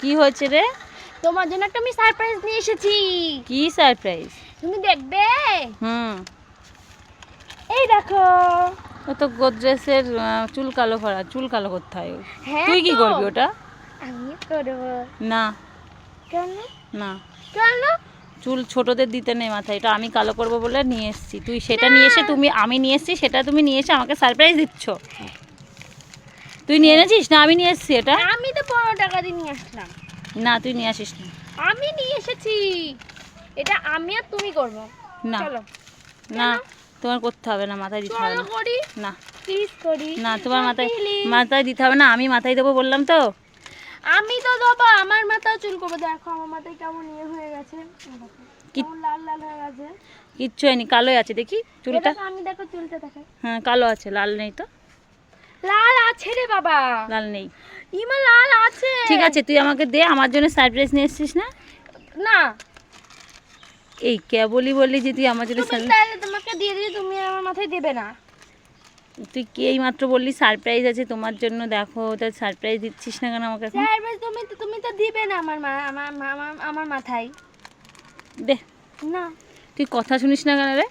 কি হয়েছে রে? তোমার জন্য একটা আমি সারপ্রাইজ নিয়ে এসেছি। কি সারপ্রাইজ তুমি দেখবে? হুম। এই দেখো। ও তো গোদরেজের চুল কালো করা চুল কালো করতে হয়। হ্যাঁ তুই কি করবি ওটা? আমি করব। না। কেন? না। কেন? চুল ছোটদের দিতে নেই মাথায় এটা আমি কালো করব বলে নিয়ে এসেছি। তুই সেটা নিয়ে এসে তুমি আমি নিয়ে এসেছি সেটা তুমি নিয়ে এসে আমাকে সারপ্রাইজ দিচ্ছ। তুই নিয়ে এনেছিস না আমি নিয়ে এসেছি এটা? আমি তো পনেরো টাকা দিয়ে নিয়ে আসলাম। না তুই নিয়ে আসিস না। আমি নিয়ে এসেছি। এটা আমি আর তুমি করব। না। চলো। না তোমার করতে হবে না মাথায় দিতে হবে না। না। প্লিজ করি। না তোমার মাথায় মাথায় দিতে হবে না আমি মাথায় দেবো বললাম তো। আমি তো দেবো আমার মাথাও চুল করব। দেখো আমার মাথায় কেমন ইয়ে হয়ে গেছে। লাল লাল হয়ে কিচ্ছু হয়নি কালোই আছে দেখি চুলটা। আমি দেখো চুলটা দেখো। হ্যাঁ কালো আছে লাল নেই তো। লাল আছে বাবা। লাল নেই। ইমা লাল আছে। ঠিক আছে তুই আমাকে দে আমার জন্য সারপ্রাইজ নিয়ে এসেছিস না? না। এই কেবলই বললি যে তুই আমার জন্য তাহলে তোমাকে দিয়ে দিয়ে তুমি আমার মাথায় দেবে না। তুই কি এই মাত্র বললি সারপ্রাইজ আছে তোমার জন্য? দেখো তা সারপ্রাইজ দিচ্ছিস না কেন আমাকে স্যার তুমি তো তুমি তো দিবে না আমার মা আমার আমার আমার মাথায়। দে। না। তুই কথা শুনিস না কেন রে?